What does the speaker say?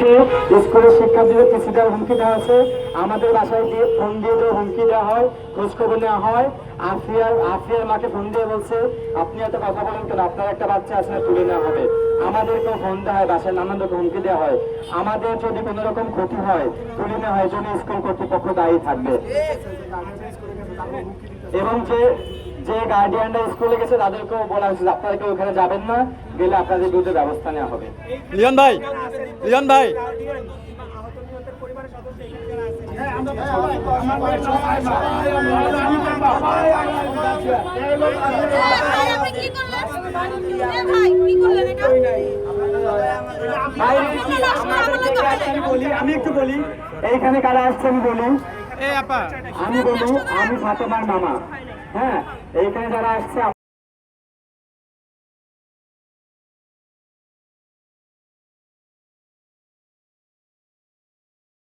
হচ্ছে স্কুলের শিক্ষার্থীদের কিছু দেওয়ার হুমকি দেওয়া হচ্ছে আমাদের বাসায় দিয়ে ফোন দিয়ে তো হুমকি দেওয়া হয় খোঁজখবর নেওয়া হয়। আফিয়ার আফিয়ার মাকে ফোন দিয়ে বলছে, আপনি এত কথা বলেন কেন? আপনার একটা বাচ্চা আসলে তুলে নেওয়া হবে। আমাদেরকেও ফোন দেওয়া হয়, বাসায় নানান রকম হুমকি দেওয়া হয়। আমাদের যদি কোনো রকম ক্ষতি হয়, তুলে নেওয়া হয় জন্য স্কুল কর্তৃপক্ষ দায়ী থাকবে। এবং যে যে গার্ডিয়ানরা স্কুলে গেছে, তাদেরকেও বলা হয়েছে আপনারা কেউ ওখানে যাবেন না, গেলে আপনাদের বিরুদ্ধে ব্যবস্থা নেওয়া হবে। লিয়ন ভাই লিয়ন ভাই। আমি একটু বলি এইখানে কারা আসছে আমি বলি। আমি বলি, আমি ফাতেমার মামা। হ্যাঁ এইখানে যারা আসছে